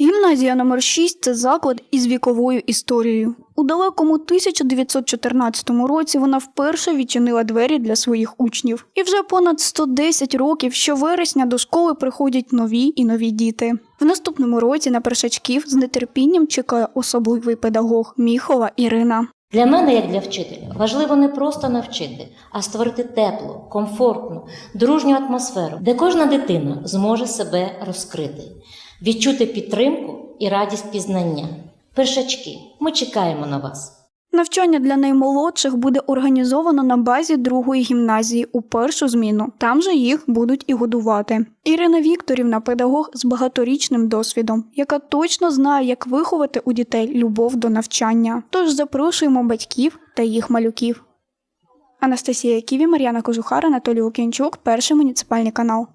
Гімназія номер 6 – це заклад із віковою історією. У далекому 1914 році вона вперше відчинила двері для своїх учнів. І вже понад 110 років щовересня до школи приходять нові і нові діти. В наступному році на першачків з нетерпінням чекає особливий педагог Міхова Ірина. Для мене, як для вчителя, важливо не просто навчити, а створити теплу, комфортну, дружню атмосферу, де кожна дитина зможе себе розкрити, відчути підтримку і радість пізнання. Першачки, ми чекаємо на вас. Навчання для наймолодших буде організовано на базі другої гімназії у першу зміну. Там же їх будуть і годувати. Ірина Вікторівна педагог з багаторічним досвідом, яка точно знає, як виховати у дітей любов до навчання. Тож запрошуємо батьків та їх малюків. Анастасія Ківі, Мар'яна Кожухар, Анатолій Лук'янчук, перший муніципальний канал.